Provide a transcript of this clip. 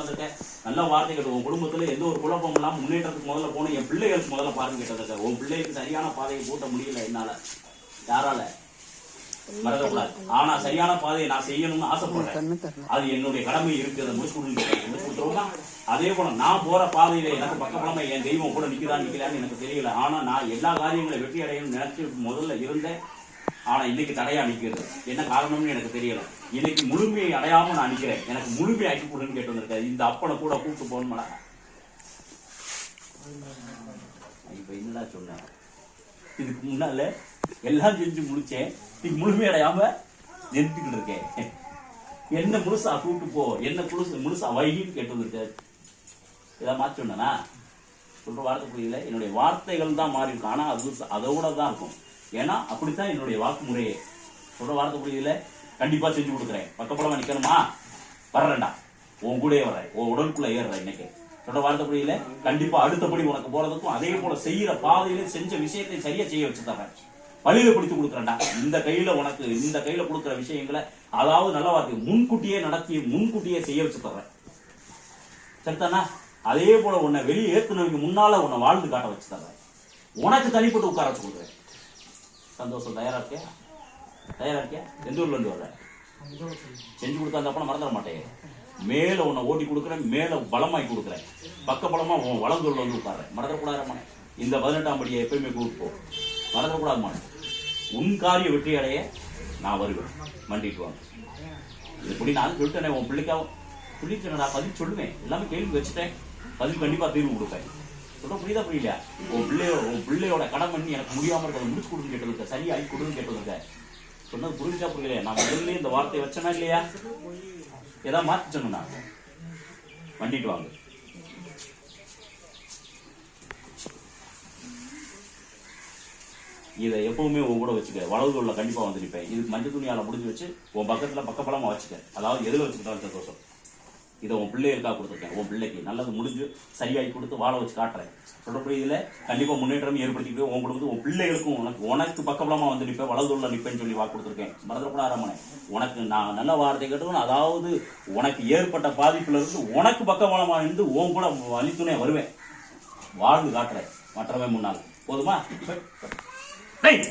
தானே நல்ல வார்த்தை கேட்டு உன் குடும்பத்துல எந்த ஒரு குழப்பம் இல்லாம முன்னேற்றத்துக்கு முதல்ல போகணும் என் பிள்ளைகளுக்கு முதல்ல பாருங்க கேட்டதுக்கு உன் பிள்ளைகளுக்கு சரியான பாதையை பூட்ட முடியல என்னால. யாரால? மறக்கக்கூடாது. ஆனா சரியான பாதையை நான் செய்யணும்னு ஆசைப்படுறேன். அது என்னுடைய கடமை இருக்கு அதை முடிச்சு கொடுங்க முடிச்சு கொடுத்துருவோமா அதே போல நான் போற பாதையில எனக்கு பக்கபலமா என் தெய்வம் கூட நிக்குதா நிக்கலான்னு எனக்கு தெரியல. ஆனா நான் எல்லா காரியங்களும் வெற்றி அடையணும்னு நினைச்சு முதல்ல இருந்தேன். ஆனா இன்னைக்கு தடையா நிக்கிறது. என்ன காரணம்னு எனக்கு தெரியல. இன்னைக்கு முழுமையை அடையாம நான் நிக்கிறேன். எனக்கு முழுமையை ஆக்கி கொடுன்னு கேட்டு வந்திருக்காரு. இந்த அப்பனை கூட கூப்பிட்டு போகணுமாடா இப்ப என்னடா சொன்னேன்? இதுக்கு முன்னால எல்லாம் செஞ்சு முடிச்சேன். இது முழுமை அடையாம நிறுத்திக்கிட்டு இருக்கேன். என்ன முழுசா கூப்பிட்டு போ. என்ன முழுசு முழுசா வைகின்னு கேட்டு வந்திருக்காரு. இதை மாற்றி சொன்னா சொல்ற வார்த்தை புரியல. என்னுடைய வார்த்தைகள் தான் மாறி இருக்கும் ஆனா அது அதோட தான் இருக்கும். ஏன்னா அப்படித்தான் என்னுடைய வாக்கு முறையே. சொல்ற வார்த்தை புரியுதுல கண்டிப்பா செஞ்சு கொடுக்குறேன். பக்கப்படமா நிக்கணுமா? வர்றேன்டா. உன் கூடயே வர்றேன். உன் உடலுக்குள்ள ஏறுறேன் இன்னைக்கு. சொல்ற வார்த்தை புரியல கண்டிப்பா அடுத்தபடி உனக்கு போறதுக்கும் அதே போல செய்யற பாதையில செஞ்ச விஷயத்தை சரியா செய்ய வச்சுதான் வழியில பிடித்து கொடுக்குறேன்டா. இந்த கையில உனக்கு இந்த கையில கொடுக்குற விஷயங்களை அதாவது நல்ல வார்த்தை முன்கூட்டியே நடத்தி முன்கூட்டியே செய்ய வச்சு தர்றேன். சரித்தானா அதே போல உன்னை வெளியே ஏத்துனவங்க முன்னால உன்னை வாழ்ந்து காட்ட வச்சு தர்றேன். உனக்கு தனிப்பட்டு உட்கார வச்சு கொடுக்குறேன். சந்தோஷம். தயாராக இருக்கியா? தயாராக இருக்கியா? எந்த ஊர்லேருந்து வர செஞ்சு கொடுத்தா அந்த மறந்துட மாட்டேன். மேலே உன்னை ஓட்டி கொடுக்குறேன் மேலே பலமாக்கி கொடுக்குறேன். பக்க பலமாக உன் வளர்ந்தூர்ல வந்து உட்கார்றேன். மறந்துடக்கூடாது இந்த பதினெட்டாம் படியை எப்பயுமே கூப்பிட்டு போ. உன் காரிய வெற்றி அடைய நான் வருவேன். மண்டிட்டு வாங்க. இப்படி நான் சொல்லிட்டேனே உன் பிள்ளைக்காக பிள்ளைக்கு நான் பதில் சொல்லுவேன். எல்லாமே கேள்வி வச்சுட்டேன். பதில் கண்டிப்பாக தீர்வு கொடுப்பேன். சொல்ல புரியுதா புரியலையா உன் பிள்ளையோ உன் பிள்ளையோட கடன் பண்ணி எனக்கு முடியாம இருக்க முடிச்சு கொடுன்னு சரி சரியாகி கொடுன்னு கேட்டதுக்க. சொன்னது புரிஞ்சா புரியலையா? நான் முதல்ல இந்த வார்த்தையை வச்சேனா இல்லையா? ஏதாவது மாத்தி சொன்னா வண்டிட்டு வாங்க. இதை எப்பவுமே உன் கூட வச்சுக்க. வலது உள்ள கண்டிப்பா வந்து நிப்பேன் இதுக்கு மஞ்சள் துணியால முடிஞ்சு வச்சு உன் பக்கத்துல பக்கப்பலமா வச்சுக்க. அதாவது எதுல வச்சுக்கிட்டாலும் சந்தோஷம். இதை உன் பிள்ளைகளுக்காக கொடுத்துருக்கேன். உன் பிள்ளைக்கு நல்லது முடிஞ்சு சரியாகி கொடுத்து வாழ வச்சு காட்டுறேன். சொல்றபடி இதில் கண்டிப்பாக முன்னேற்றம் ஏற்படுத்திக்கிட்டு உன் கொடுத்து உன் பிள்ளைகளுக்கும் உனக்கு உனக்கு பக்கபலமாக வந்து நிற்பேன் வலது உள்ள நிப்பேன்னு சொல்லி வாக்கு கொடுத்துருக்கேன். மறந்துடக்கூட அரமனை உனக்கு நான் நல்ல வார்த்தை கேட்டவன் அதாவது உனக்கு ஏற்பட்ட பாதிப்புல இருந்து உனக்கு பக்கபலமாக இருந்து உன் கூட வலித்துணே வருவேன். வாழ்ந்து காட்டுறேன். மற்றவன் முன்னால். போதுமா? டேய்!